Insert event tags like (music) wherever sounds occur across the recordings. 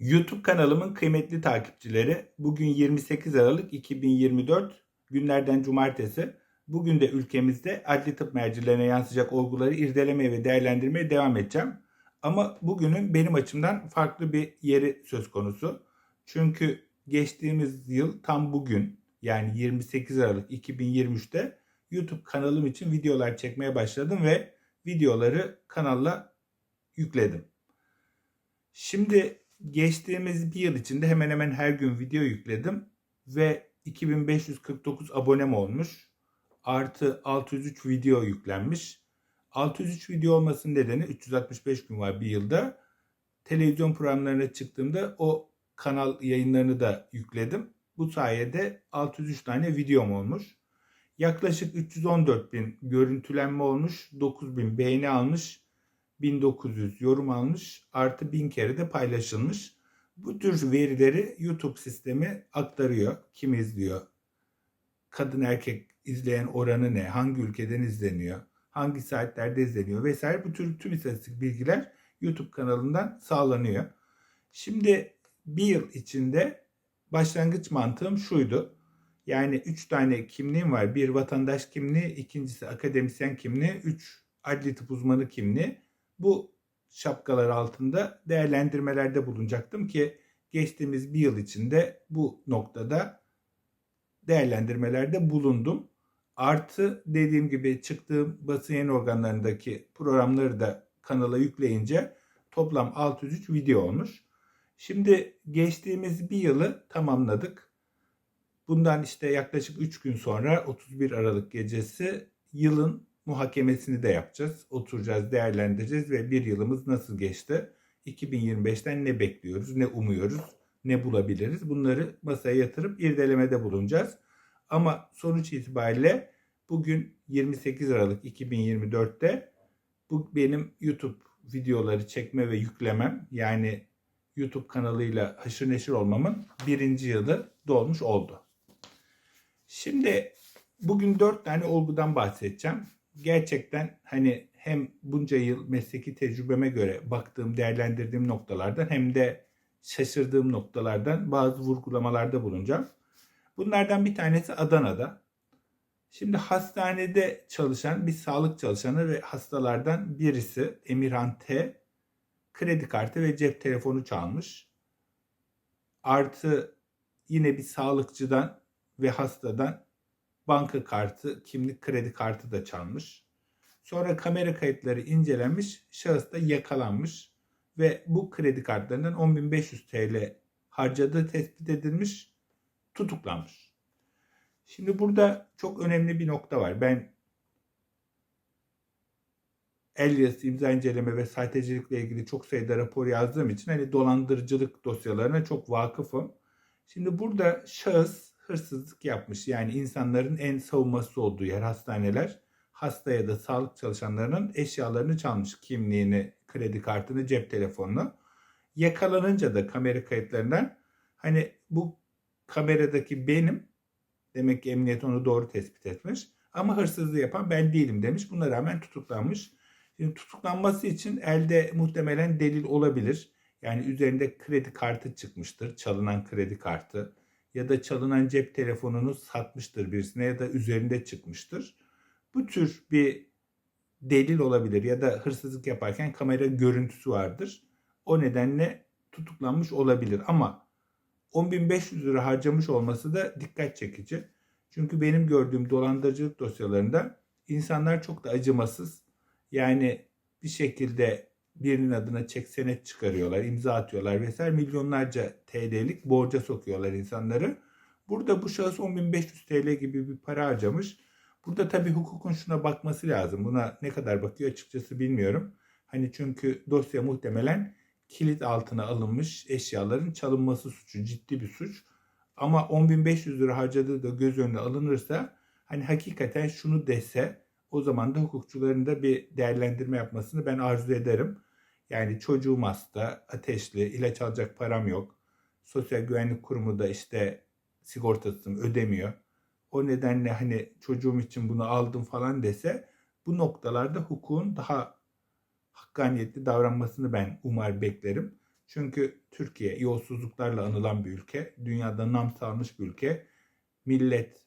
YouTube kanalımın kıymetli takipçileri, bugün 28 Aralık 2024 günlerden cumartesi. Bugün de ülkemizde adli tıp mercilerine yansıyacak olguları irdelemeye ve değerlendirmeye devam edeceğim. Ama bugünün benim açımdan farklı bir yeri söz konusu. Çünkü geçtiğimiz yıl tam bugün yani 28 Aralık 2023'te YouTube kanalım için videolar çekmeye başladım ve videoları kanalla yükledim. Şimdi geçtiğimiz bir yıl içinde hemen hemen her gün video yükledim ve 2549 abonem olmuş. Artı 603 video yüklenmiş. 603 video olmasının nedeni 365 gün var bir yılda. Televizyon programlarına çıktığımda o kanal yayınlarını da yükledim. Bu sayede 603 tane videom olmuş. Yaklaşık 314 bin görüntülenme olmuş, 9 bin beğeni almış, 1900 yorum almış, artı 1000 kere de paylaşılmış. Bu tür verileri YouTube sistemi aktarıyor. Kim izliyor? Kadın erkek izleyen oranı ne? Hangi ülkeden izleniyor? Hangi saatlerde izleniyor? Vesaire bu tür tüm istatistik bilgiler YouTube kanalından sağlanıyor. Şimdi bir yıl içinde başlangıç mantığım şuydu. Yani üç tane kimliğim var. Bir vatandaş kimliği, ikincisi akademisyen kimliği, üç adli tıp uzmanı kimliği. Bu şapkalar altında değerlendirmelerde bulunacaktım ki geçtiğimiz bir yıl içinde bu noktada değerlendirmelerde bulundum. Artı dediğim gibi çıktığım basın yayın organlarındaki programları da kanala yükleyince toplam 603 video olmuş. Şimdi geçtiğimiz bir yılı tamamladık. Bundan işte yaklaşık 3 gün sonra 31 Aralık gecesi yılın muhakemesini de yapacağız. Oturacağız, değerlendireceğiz ve bir yılımız nasıl geçti? 2025'ten ne bekliyoruz, ne umuyoruz, ne bulabiliriz? Bunları masaya yatırıp irdelemede bulunacağız. Ama sonuç itibariyle bugün 28 Aralık 2024'te bu benim YouTube videoları çekme ve yüklemem yani YouTube kanalıyla haşır neşir olmamın birinci yılı dolmuş oldu. Şimdi bugün dört tane olgudan bahsedeceğim. Gerçekten hani hem bunca yıl mesleki tecrübeme göre baktığım, değerlendirdiğim noktalardan hem de şaşırdığım noktalardan bazı vurgulamalarda bulunacağım. Bunlardan bir tanesi Adana'da. Şimdi hastanede çalışan bir sağlık çalışanı ve hastalardan birisi Emirhan T kredi kartı ve cep telefonu çalmış. Artı yine bir sağlıkçıdan ve hastadan banka kartı, kimlik kredi kartı da çalmış. Sonra kamera kayıtları incelenmiş, şahıs da yakalanmış ve bu kredi kartlarından 10.500 TL harcadığı tespit edilmiş, tutuklanmış. Şimdi burada çok önemli bir nokta var. Ben el yazısı imza inceleme ve sahtecilikle ilgili çok sayıda rapor yazdığım için hani dolandırıcılık dosyalarına çok vakıfım. Şimdi burada şahıs hırsızlık yapmış. Yani insanların en savunması olduğu yer hastaneler. Hasta ya da sağlık çalışanlarının eşyalarını çalmış. Kimliğini, kredi kartını, cep telefonunu. Yakalanınca da kamera kayıtlarından hani bu kameradaki benim demek ki emniyet onu doğru tespit etmiş. Ama hırsızlığı yapan ben değilim demiş. Buna rağmen tutuklanmış. Şimdi tutuklanması için elde muhtemelen delil olabilir. Yani üzerinde kredi kartı çıkmıştır. Çalınan kredi kartı ya da çalınan cep telefonunu satmıştır birisine ya da üzerinde çıkmıştır. Bu tür bir delil olabilir ya da hırsızlık yaparken kamera görüntüsü vardır. O nedenle tutuklanmış olabilir ama 10.500 lira harcamış olması da dikkat çekici. Çünkü benim gördüğüm dolandırıcılık dosyalarında insanlar çok da acımasız. Yani bir şekilde birinin adına çek senet çıkarıyorlar, imza atıyorlar vesaire milyonlarca TL'lik borca sokuyorlar insanları. Burada bu şahıs 10.500 TL gibi bir para harcamış. Burada tabii hukukun şuna bakması lazım. Buna ne kadar bakıyor açıkçası bilmiyorum. Hani çünkü dosya muhtemelen kilit altına alınmış eşyaların çalınması suçu ciddi bir suç. Ama 10.500 lira harcadığı da göz önüne alınırsa hani hakikaten şunu dese o zaman da hukukçuların da bir değerlendirme yapmasını ben arzu ederim. Yani çocuğum hasta, ateşli, ilaç alacak param yok. Sosyal güvenlik kurumu da işte sigortasını ödemiyor. O nedenle hani çocuğum için bunu aldım falan dese bu noktalarda hukukun daha hakkaniyetli davranmasını ben umar beklerim. Çünkü Türkiye yolsuzluklarla anılan bir ülke. Dünyada nam salmış bir ülke. Millet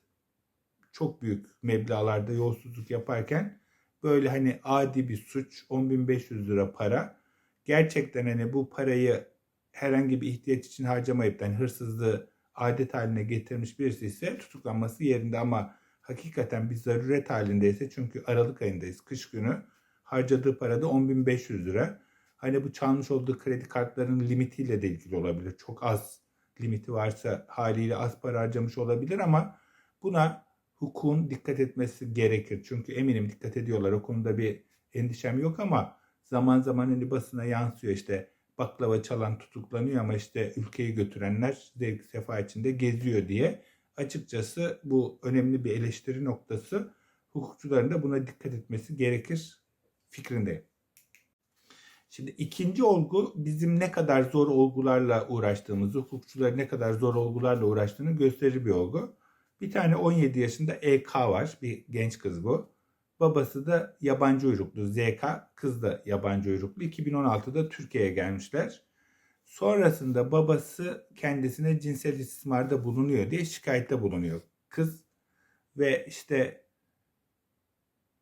çok büyük meblağlarda yolsuzluk yaparken böyle hani adi bir suç 10.500 lira para gerçekten hani bu parayı herhangi bir ihtiyaç için harcamayıp da hani hırsızlığı adet haline getirmiş birisi ise tutuklanması yerinde ama hakikaten bir zaruret halindeyse çünkü Aralık ayındayız kış günü harcadığı para da 10.500 lira. Hani bu çalmış olduğu kredi kartlarının limitiyle de ilgili olabilir. Çok az limiti varsa haliyle az para harcamış olabilir ama buna hukukun dikkat etmesi gerekir. Çünkü eminim dikkat ediyorlar. O konuda bir endişem yok ama zaman zaman hani basına yansıyor işte baklava çalan tutuklanıyor ama işte ülkeyi götürenler zevk sefa içinde geziyor diye. Açıkçası bu önemli bir eleştiri noktası. Hukukçuların da buna dikkat etmesi gerekir fikrindeyim. Şimdi ikinci olgu bizim ne kadar zor olgularla uğraştığımızı, hukukçuların ne kadar zor olgularla uğraştığını gösterir bir olgu. Bir tane 17 yaşında EK var, bir genç kız bu. Babası da yabancı uyruklu, ZK, kız da yabancı uyruklu. 2016'da Türkiye'ye gelmişler. Sonrasında babası kendisine cinsel istismarda bulunuyor diye şikayette bulunuyor. Kız ve işte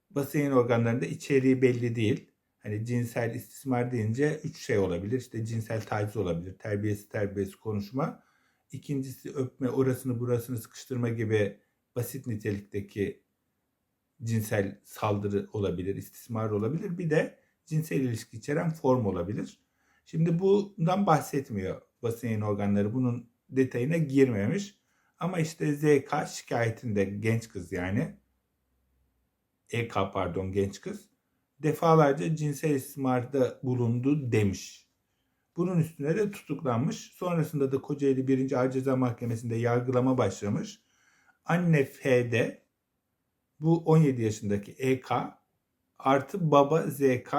basın organlarında içeriği belli değil. Hani cinsel istismar deyince üç şey olabilir. İşte cinsel taciz olabilir, terbiyesiz terbiyesiz konuşma. İkincisi öpme, orasını burasını sıkıştırma gibi basit nitelikteki cinsel saldırı olabilir, istismar olabilir. Bir de cinsel ilişki içeren form olabilir. Şimdi bundan bahsetmiyor basın yayın organları. Bunun detayına girmemiş. Ama işte ZK şikayetinde genç kız yani EK pardon genç kız defalarca cinsel istismarda bulundu demiş. Bunun üstüne de tutuklanmış. Sonrasında da Kocaeli 1. Ağır Ceza Mahkemesi'nde yargılama başlamış. Anne F'de bu 17 yaşındaki EK artı baba ZK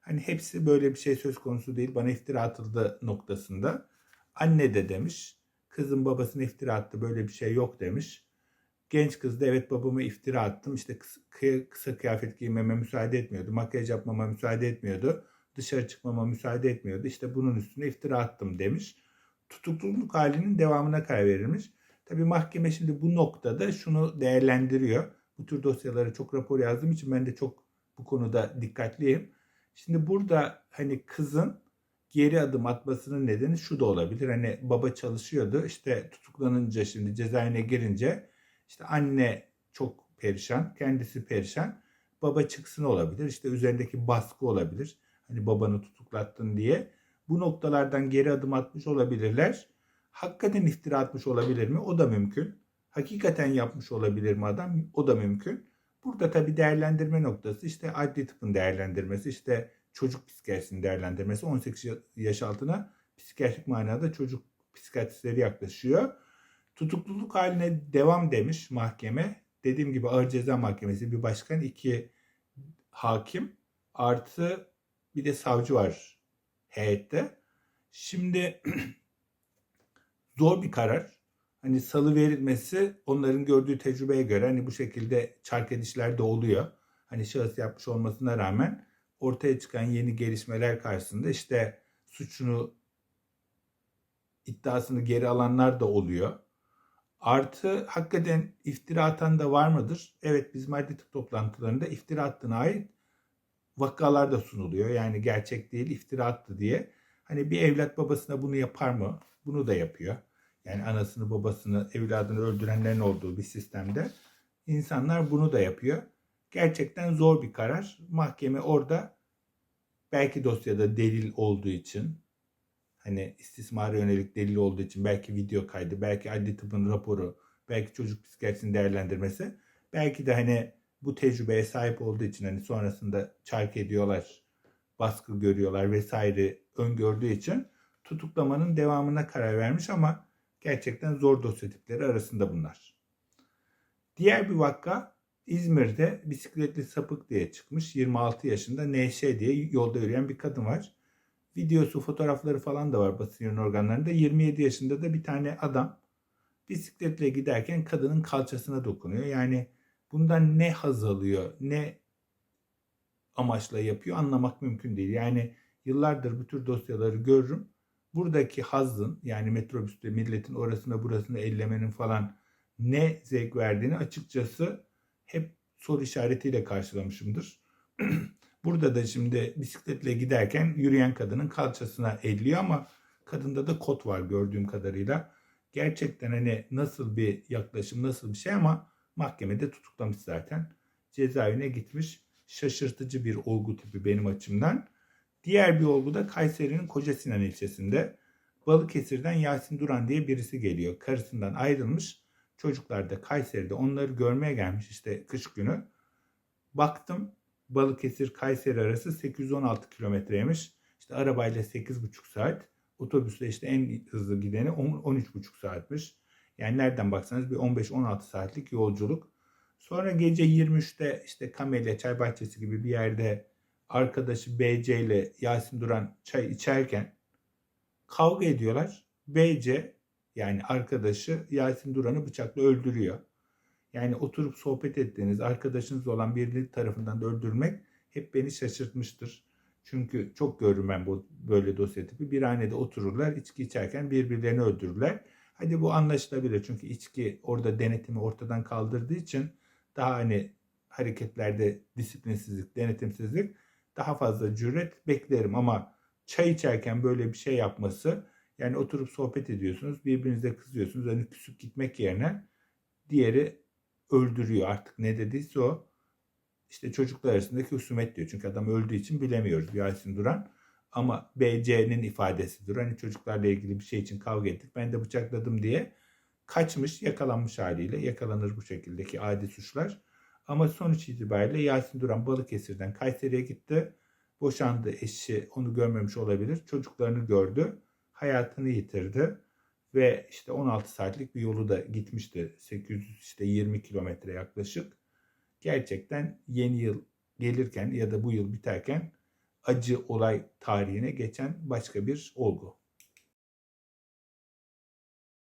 hani hepsi böyle bir şey söz konusu değil bana iftira atıldı noktasında. Anne de demiş kızın babasına iftira attı böyle bir şey yok demiş. Genç kız da evet babama iftira attım işte kısa, kısa kıyafet giymeme müsaade etmiyordu. Makyaj yapmama müsaade etmiyordu. Dışarı çıkmama müsaade etmiyordu. İşte bunun üstüne iftira attım demiş. Tutukluluk halinin devamına karar verilmiş. Tabi mahkeme şimdi bu noktada şunu değerlendiriyor. Bu tür dosyalara çok rapor yazdığım için ben de çok bu konuda dikkatliyim. Şimdi burada hani kızın geri adım atmasının nedeni şu da olabilir. Hani baba çalışıyordu işte tutuklanınca şimdi cezaevine girince işte anne çok perişan, kendisi perişan. Baba çıksın olabilir. İşte üzerindeki baskı olabilir. Hani babanı tutuklattın diye. Bu noktalardan geri adım atmış olabilirler. Hakikaten iftira atmış olabilir mi? O da mümkün. Hakikaten yapmış olabilir mi adam? O da mümkün. Burada tabii değerlendirme noktası işte adli tıpın değerlendirmesi, işte çocuk psikiyatrisinin değerlendirmesi. 18 yaş altına psikiyatrik manada çocuk psikiyatristleri yaklaşıyor. Tutukluluk haline devam demiş mahkeme. Dediğim gibi ağır ceza mahkemesi bir başkan, iki hakim artı bir de savcı var heyette. Şimdi (clears throat) zor bir karar. Hani salı verilmesi onların gördüğü tecrübeye göre hani bu şekilde çark edişler de oluyor. Hani şahıs yapmış olmasına rağmen ortaya çıkan yeni gelişmeler karşısında işte suçunu iddiasını geri alanlar da oluyor. Artı hakikaten iftira atan da var mıdır? Evet bizim adli tıp toplantılarında iftira attığına ait vakalar da sunuluyor. Yani gerçek değil iftira attı diye. Hani bir evlat babasına bunu yapar mı? Bunu da yapıyor. Yani anasını babasını evladını öldürenlerin olduğu bir sistemde insanlar bunu da yapıyor. Gerçekten zor bir karar. Mahkeme orada belki dosyada delil olduğu için hani istismara yönelik delil olduğu için belki video kaydı, belki adli tıbbın raporu, belki çocuk psikiyatrisinin değerlendirmesi, belki de hani bu tecrübeye sahip olduğu için hani sonrasında çark ediyorlar, baskı görüyorlar vesaire öngördüğü için tutuklamanın devamına karar vermiş ama gerçekten zor dosya tipleri arasında bunlar. Diğer bir vaka İzmir'de bisikletli sapık diye çıkmış. 26 yaşında Neşe diye yolda yürüyen bir kadın var. Videosu, fotoğrafları falan da var basın organlarında. 27 yaşında da bir tane adam bisikletle giderken kadının kalçasına dokunuyor. Yani bundan ne haz alıyor, ne amaçla yapıyor anlamak mümkün değil. Yani yıllardır bu tür dosyaları görürüm. Buradaki hazzın yani metrobüste milletin orasına burasını ellemenin falan ne zevk verdiğini açıkçası hep soru işaretiyle karşılamışımdır. (clears throat) Burada da şimdi bisikletle giderken yürüyen kadının kalçasına elliyor ama kadında da kot var gördüğüm kadarıyla. Gerçekten hani nasıl bir yaklaşım, nasıl bir şey ama mahkemede tutuklamış zaten. Cezaevine gitmiş. Şaşırtıcı bir olgu tipi benim açımdan. Diğer bir olgu da Kayseri'nin Kocasinan ilçesinde. Balıkesir'den Yasin Duran diye birisi geliyor. Karısından ayrılmış. Çocuklar da Kayseri'de onları görmeye gelmiş işte kış günü. Baktım Balıkesir Kayseri arası 816 kilometreymiş. İşte arabayla 8,5 saat. Otobüsle işte en hızlı gideni 13,5 saatmiş. Yani nereden baksanız bir 15-16 saatlik yolculuk. Sonra gece 23'te işte Kamelya Çay Bahçesi gibi bir yerde arkadaşı BC ile Yasin Duran çay içerken kavga ediyorlar. BC yani arkadaşı Yasin Duran'ı bıçakla öldürüyor. Yani oturup sohbet ettiğiniz arkadaşınız olan biri tarafından da öldürmek hep beni şaşırtmıştır. Çünkü çok görürüm ben bu böyle dosya tipi. Bir hanede otururlar, içki içerken birbirlerini öldürürler. Hadi bu anlaşılabilir çünkü içki orada denetimi ortadan kaldırdığı için daha hani hareketlerde disiplinsizlik, denetimsizlik daha fazla cüret beklerim ama çay içerken böyle bir şey yapması yani oturup sohbet ediyorsunuz, birbirinize kızıyorsunuz. Hani küsüp gitmek yerine diğeri öldürüyor artık ne dediyse o. İşte çocuklar arasındaki husumet diyor. Çünkü adam öldüğü için bilemiyoruz Yasin Duran. Ama BC'nin ifadesidir. Hani çocuklarla ilgili bir şey için kavga ettik. Ben de bıçakladım diye kaçmış, yakalanmış haliyle. Yakalanır bu şekildeki adi suçlar. Ama sonuç itibariyle Yasin Duran Balıkesir'den Kayseri'ye gitti. Boşandı eşi onu görmemiş olabilir. Çocuklarını gördü. Hayatını yitirdi. Ve işte 16 saatlik bir yolu da gitmişti. 800 işte 20 kilometre yaklaşık. Gerçekten yeni yıl gelirken ya da bu yıl biterken acı olay tarihine geçen başka bir olgu.